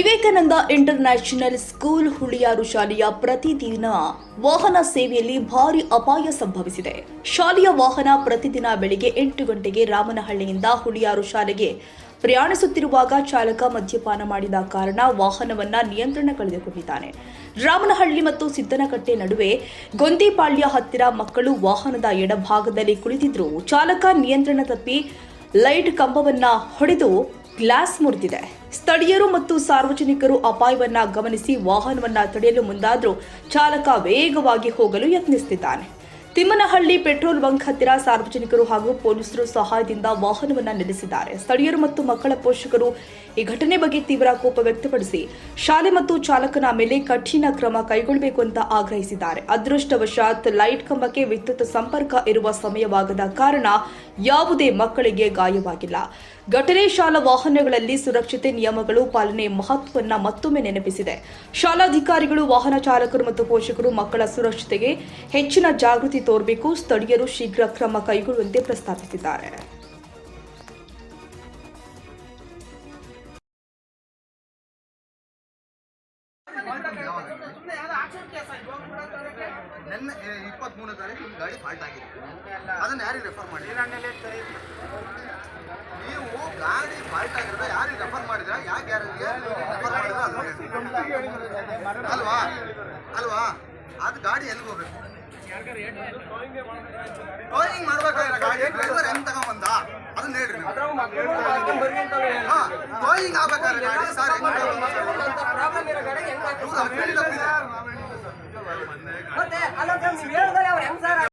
Vivekananda international school Huliyar ಶಾಲೆಯ ಪ್ರತಿದಿನ ವಾಹನ ಸೇವೆಯಲ್ಲಿ ಭಾರಿ ಅಪಾಯ ಸಂಭವಿಸಿದೆ. ಶಾಲೆಯ ವಾಹನ ಪ್ರತಿದಿನ ಬೆಳಿಗ್ಗೆ ಎಂಟು ಗಂಟೆಗೆ ರಾಮನಹಳ್ಳಿಯಿಂದ ಹುಳಿಯಾರು ಶಾಲೆಗೆ ಪ್ರಯಾಣಿಸುತ್ತಿರುವಾಗ ಚಾಲಕ ಮದ್ಯಪಾನ ಮಾಡಿದ ಕಾರಣ ವಾಹನವನ್ನ ನಿಯಂತ್ರಣ ಕಳೆದುಕೊಂಡಿದ್ದಾನೆ. ರಾಮನಹಳ್ಳಿ ಮತ್ತು ಸಿದ್ದನಕಟ್ಟೆ ನಡುವೆ ಗೊಂದಿಪಾಳ್ಯ ಹತ್ತಿರ ಮಕ್ಕಳು ವಾಹನದ ಎಡಭಾಗದಲ್ಲಿ ಕುಳಿತಿದ್ರು. ಚಾಲಕ ನಿಯಂತ್ರಣ ತಪ್ಪಿ ಲೈಟ್ ಕಂಬವನ್ನ ಹೊಡೆದು ಗ್ಲಾಸ್ ಮುರಿದಿದೆ. ಸ್ಥಳೀಯರು ಮತ್ತು ಸಾರ್ವಜನಿಕರು ಅಪಾಯವನ್ನ ಗಮನಿಸಿ ವಾಹನವನ್ನ ತಡೆಯಲು ಮುಂದಾದರೂ ಚಾಲಕ ವೇಗವಾಗಿ ಹೋಗಲು ಯತ್ನಿಸುತ್ತಿದ್ದಾನೆ. ತಿಮ್ಮನಹಳ್ಳಿ ಪೆಟ್ರೋಲ್ ಬಂಕ್ ಹತ್ತಿರ ಸಾರ್ವಜನಿಕರು ಹಾಗೂ ಪೊಲೀಸರು ಸಹಾಯದಿಂದ ವಾಹನವನ್ನ ನಿಲ್ಲಿಸಿದ್ದಾರೆ. ಸ್ಥಳೀಯರು ಮತ್ತು ಮಕ್ಕಳ ಪೋಷಕರು ಈ ಘಟನೆ ಬಗ್ಗೆ ತೀವ್ರ ಕೋಪ ವ್ಯಕ್ತಪಡಿಸಿ ಶಾಲೆ ಮತ್ತು ಚಾಲಕನ ಮೇಲೆ ಕಠಿಣ ಕ್ರಮ ಕೈಗೊಳ್ಳಬೇಕು ಅಂತ ಆಗ್ರಹಿಸಿದ್ದಾರೆ. ಅದೃಷ್ಟವಶಾತ್ ಲೈಟ್ ಕಂಬಕ್ಕೆ ವಿದ್ಯುತ್ ಸಂಪರ್ಕ ಇರುವ ಸಮಯವಾಗದ ಕಾರಣ ಯಾವುದೇ ಮಕ್ಕಳಿಗೆ ಗಾಯವಾಗಿಲ್ಲ. ಘಟನೆ ಶಾಲಾ ವಾಹನಗಳಲ್ಲಿ ಸುರಕ್ಷತೆ ನಿಯಮಗಳು ಪಾಲನೆ ಮಹತ್ವವನ್ನು ಮತ್ತೊಮ್ಮೆ ನೆನಪಿಸಿದೆ. ಶಾಲಾಧಿಕಾರಿಗಳು, ವಾಹನ ಚಾಲಕರು ಮತ್ತು ಪೋಷಕರು ಮಕ್ಕಳ ಸುರಕ್ಷತೆಗೆ ಹೆಚ್ಚಿನ ಜಾಗೃತಿ ತೋರಬೇಕು. ಸ್ಥಳೀಯರು ಶೀಘ್ರ ಕ್ರಮ ಕೈಗೊಳ್ಳುವಂತೆ ಪ್ರಸ್ತಾಪಿಸಿದ್ದಾರೆ. ನೆನ್ನೆ, ಇಪ್ಪತ್ಮೂರನೇ ತಾರೀಕು ಗಾಡಿ ಫಾಲ್ಟ್ ಆಗಿದೆ ಅದನ್ನ ಯಾರಿಗೆ ರೆಫರ್ ಮಾಡಿ ಅಲ್ವಾ ಅಲ್ವಾ ಅದು ಗಾಡಿ ಎಲ್ಲಿಗೆ ಹೋಗ್ಬೇಕು ಟೋಯಿಂಗ್ ಮಾಡ್ಬೇಕಾದ್ರೆ ಗಾಡಿ ಡ್ರೈವರ್ ಹೆಂಗ್ ತಗೊಂಬಂದ ಅದನ್ನ ಹೇಳ್ರಿ ನೀವು. ಹಾ ಟೋಯಿಂಗ್ ಆಗ್ಬೇಕಾದ್ರೆ ಗಾಡಿ ಸರ್ ಹೆಂಗ್ ತಗೊಂಬಂದ? ಇವ್ರು ಅಪ್ಪಿಗೆ ತಪ್ಪಿದೆ. ಮತ್ತೆ ಅಲ್ಲ ಸರ್ ನೀವು ಹೇಳಿದ್ರೆ ಅವ್ರು ಹೆಂಗ್ ಸರ್